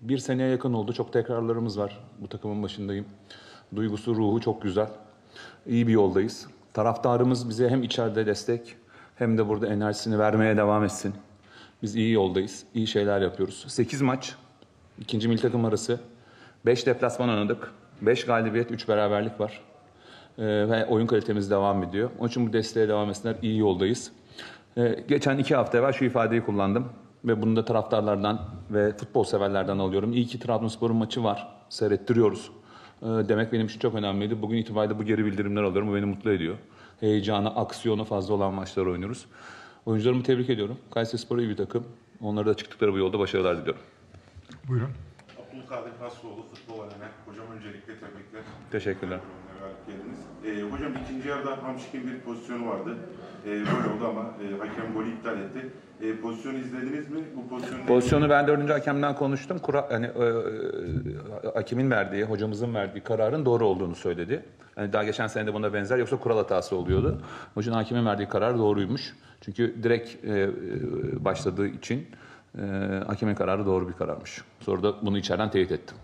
Bir seneye yakın oldu. Çok tekrarlarımız var. Bu takımın başındayım. Duygusu, ruhu çok güzel. İyi bir yoldayız. Taraftarımız bize hem içeride destek hem de burada enerjisini vermeye devam etsin. Biz iyi yoldayız. İyi şeyler yapıyoruz. 8 maç. ikinci milli takım arası. 5 deplasman oynadık. 5 galibiyet, 3 beraberlik var. Ee, ve oyun kalitemiz devam ediyor. Onun için bu desteğe devam etsinler. İyi yoldayız. Ee, geçen iki hafta evvel şu ifadeyi kullandım. Ve bunu da taraftarlardan ve futbol severlerden alıyorum. İyi ki Trabzonspor'un maçı var. Seyrettiriyoruz. Ee, demek benim için çok önemliydi. Bugün itibariyle bu geri bildirimler alıyorum. Bu beni mutlu ediyor. Heyecanı, aksiyonu fazla olan maçlar oynuyoruz. Oyuncularımı tebrik ediyorum. Kayserispor iyi bir takım. Onlara da çıktıkları bu yolda başarılar diliyorum. Buyurun. Abdülkadir Hasroğlu futbol alemi. Hocam öncelikle tebrikler. Teşekkürler. Ee, hocam ikinci yarıda Hamşik'in bir pozisyonu vardı. Ee, gol oldu ama e, hakem golü iptal etti. E, pozisyonu izlediniz mi? Bu pozisyonu Pozisyonu ben dördüncü hakemden konuştum. Kura, hani, e, e, hakimin verdiği, hocamızın verdiği kararın doğru olduğunu söyledi. Hani daha geçen sene de buna benzer yoksa kural hatası oluyordu. Hocanın hakimin verdiği karar doğruymuş. Çünkü direkt e, e, başladığı için e, hakemin kararı doğru bir kararmış. Sonra da bunu içeriden teyit ettim.